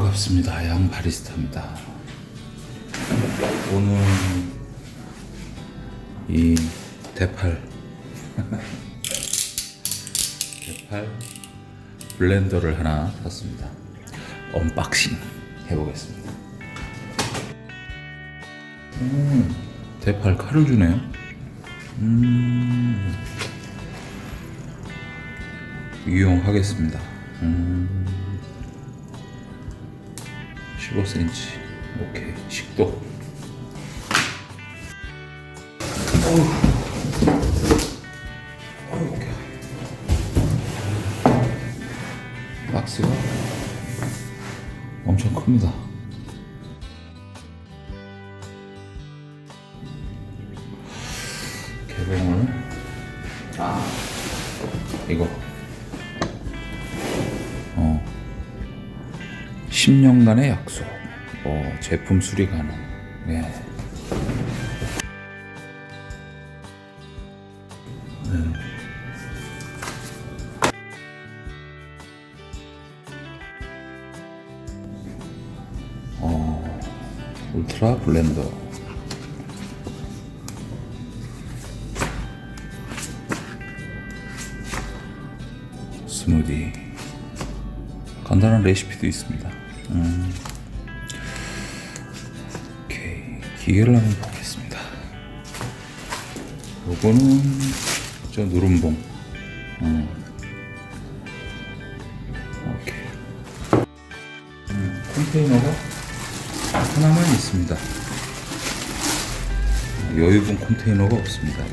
반갑습니다. 양 바리스타입니다. 오늘 이 대팔 대팔 블렌더를 하나 샀습니다. 언박싱 해보겠습니다. 음, 대팔 칼을 주네요. 음, 이용하겠습니다. 음. 15cm. 오케이. 식도. 어우. 어우, 오케이. 박스가 엄청 큽니다. 개봉을. 아, 이거. 10년간의 약속. 어, 제품 수리 가능. 어, 울트라 블렌더. 스무디. 간단한 레시피도 있습니다. 음. 오케이 기계를 한번 보겠습니다. 요거는 저 누름봉. 음. 오케이. 음, 컨테이너가 하나만 있습니다. 여유분 컨테이너가 없습니다.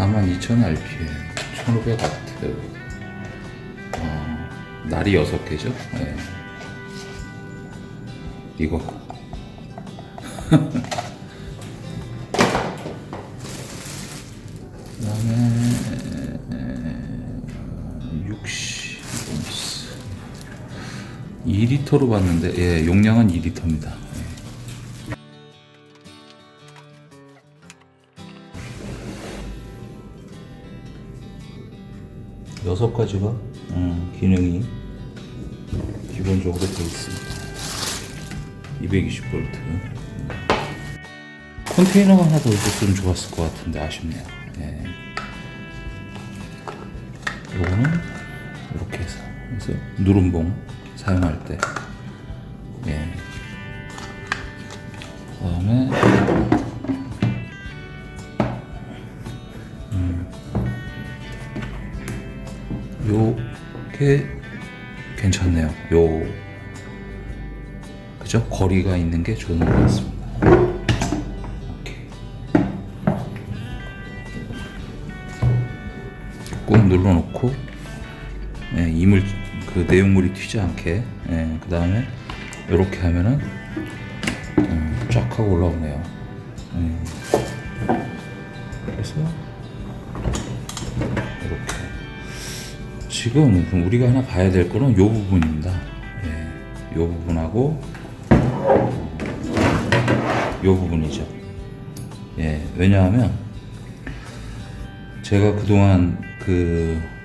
42,000 RPM, 1,500와트. 어, 날이 6개죠? 네. 이거. 그 다음에, 60, 2리터로 봤는데, 예, 용량은 2리터입니다. 여섯 가지가 음, 기능이 기본적으로 되어 있습니다. 220V. 컨테이너가 하나 더 있었으면 좋았을 것 같은데 아쉽네요. 예. 요거는 이렇게 해서 그래서 누름봉 사용할 때 예. 그다음에 요게 괜찮네요. 요 그죠? 거리가 있는 게 좋은 것 같습니다. 꾹 눌러놓고 예, 이물 그 내용물이 튀지 않게 예, 그 다음에 이렇게 하면은 음, 쫙 하고 올라오네요. 예. 그래서 지금 우리가 하나 봐야 될 거는 요 부분입니다. 예, 요 부분하고 요 부분이죠. 예, 왜냐하면 제가 그동안 그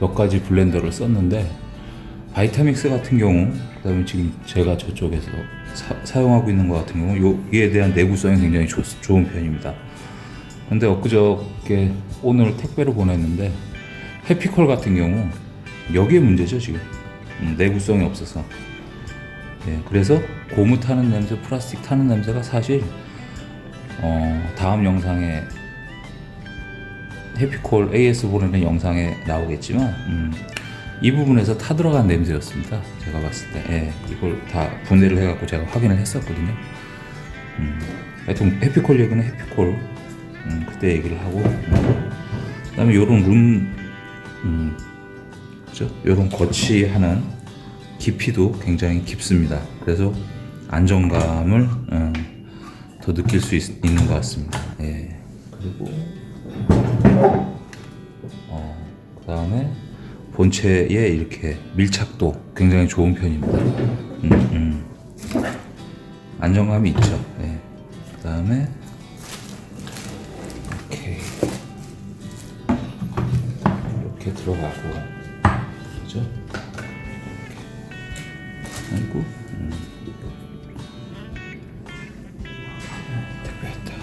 몇 가지 블렌더를 썼는데 바이타믹스 같은 경우 그다음에 지금 제가 저쪽에서 사, 용하고 있는 것 같은 경우 여기에 대한 내구성이 굉장히 좋, 좋은 편입니다. 근데 엊그저께 오늘 택배로 보냈는데 해피콜 같은 경우 여기에 문제죠 지금. 음, 내구성이 없어서. 예, 그래서 고무 타는 냄새 플라스틱 타는 냄새가 사실 어, 다음 영상에 해피콜 AS 보내는 영상에 나오겠지만 음, 이 부분에서 타 들어간 냄새였습니다. 제가 봤을 때. 예, 이걸 다 분해를 해갖고 제가 확인을 했었거든요. 음, 하여튼 해피콜 얘기는 해피콜. 음, 그때 얘기를 하고. 음, 그다음에 요런 룸 음, 그죠? 요런 거치하는 깊이도 굉장히 깊습니다. 그래서 안정감을 음, 더 느낄 수 있, 는것 같습니다. 예. 그리고 어, 그 다음에 본체에 이렇게 밀착도 굉장히 좋은 편입니다. 음, 음. 안정감이 있죠. 예. 그 다음에 이렇게 들어가고. 그죠? 아이고. 음. 택배였다.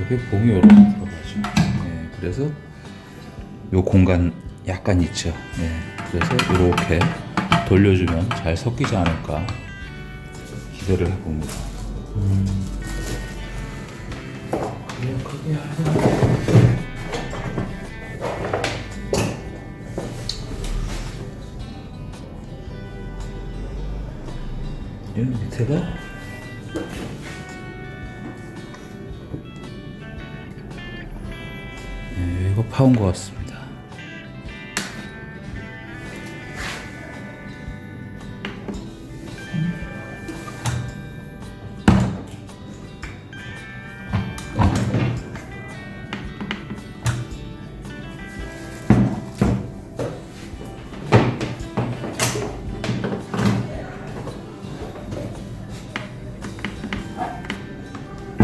여기 봉이 이렇게 들어가죠. 네, 그래서 요 공간 약간 있죠. 네, 그래서 이렇게 돌려주면 잘 섞이지 않을까 기대를 해봅니다. 음. 그냥 크게 하자 여기 밑에가 네, 이거 파온 것 같습니다.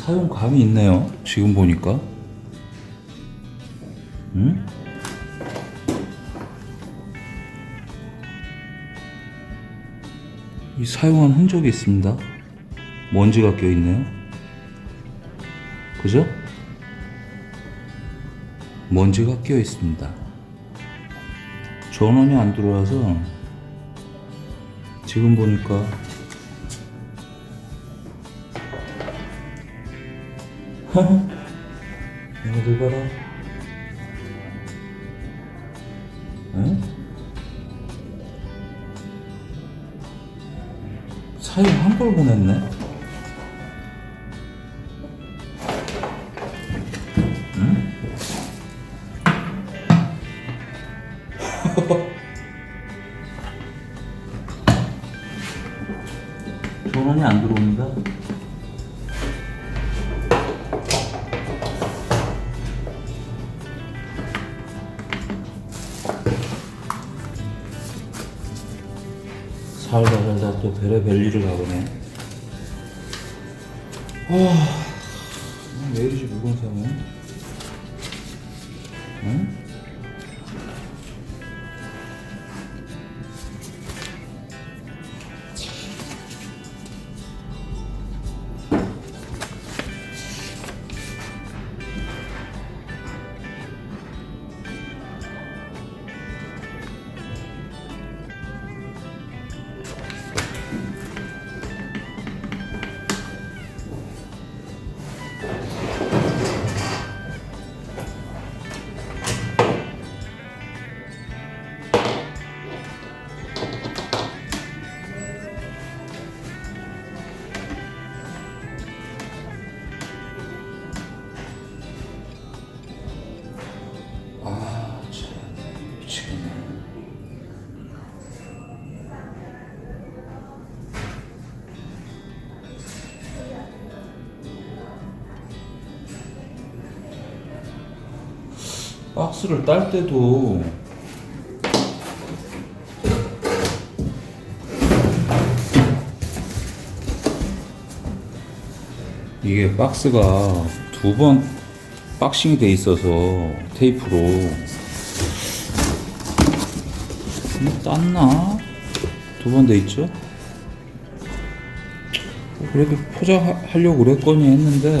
사용감이 있네요. 지금 보니까. 응? 이 사용한 흔적이 있습니다. 먼지가 껴 있네요. 그죠? 먼지가 껴 있습니다. 전원이 안 들어와서 지금 보니까 얘네들 봐라 응? 사용 한걸 보냈네 살다 살다 또 별의별 일을 가보네. 아, 왜 이러지 물건 사면? 박스를 딸 때도 이게 박스가 두 번 박싱이 돼 있어서 테이프로 음, 땄나? 두 번 돼 있죠? 그래도 포장하려고 그랬거니 했는데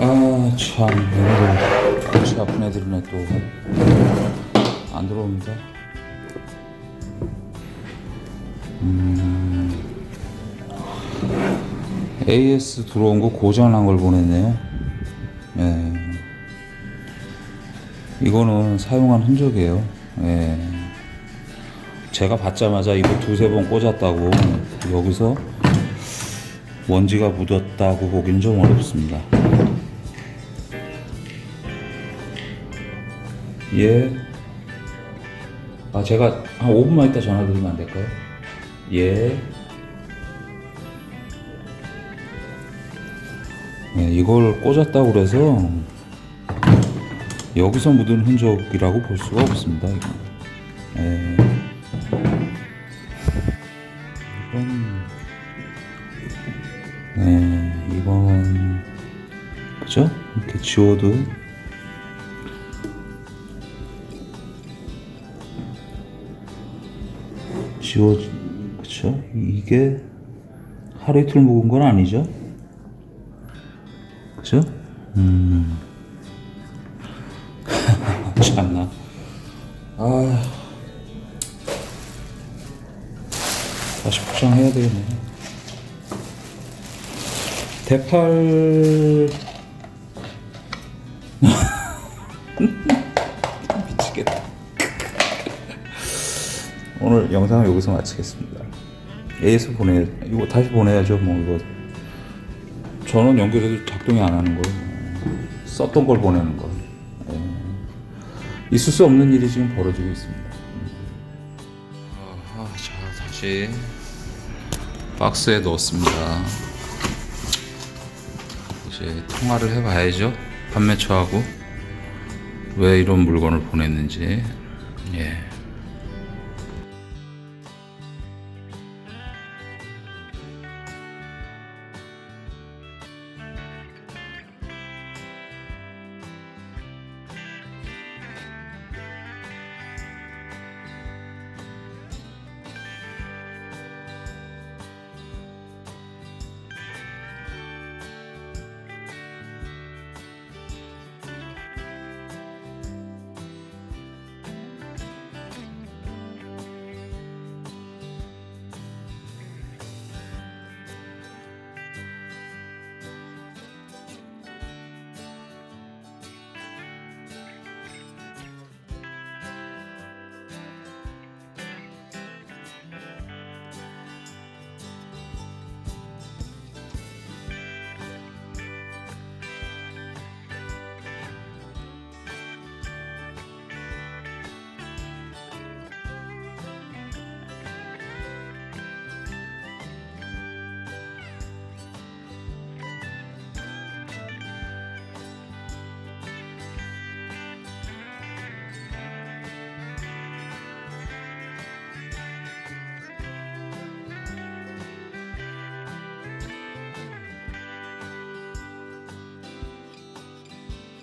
아, 참, 얘네들 골치 아픈 애들이네 또. 안 들어옵니다. 음, AS 들어온 거 고장난 걸 보냈네요. 예. 이거는 사용한 흔적이에요. 예. 제가 받자마자 이거 두세 번 꽂았다고 여기서 먼지가 묻었다고 보기는 좀 어렵습니다. 예. 아, 제가 한 5분만 있다 전화 드리면 안 될까요? 예. 네, 이걸 꽂았다고 그래서 여기서 묻은 흔적이라고 볼 수가 없습니다. 이거. 예. 이건 네, 이건 그죠? 이렇게 지워도 지워 그쵸? 이게 하루 이틀 묵은 건 아니죠? 그죠? 음 참나 아 다시 포장해야 되겠네 대팔 영상을 여기서 마치겠습니다. AS 보내 이거 다시 보내야죠. 뭐 이거 전원 연결해도 작동이 안 하는 거 썼던 걸 보내는 거 예. 있을 수 없는 일이 지금 벌어지고 있습니다. 아, 자 다시 박스에 넣었습니다. 이제 통화를 해봐야죠. 판매처하고 왜 이런 물건을 보냈는지 예.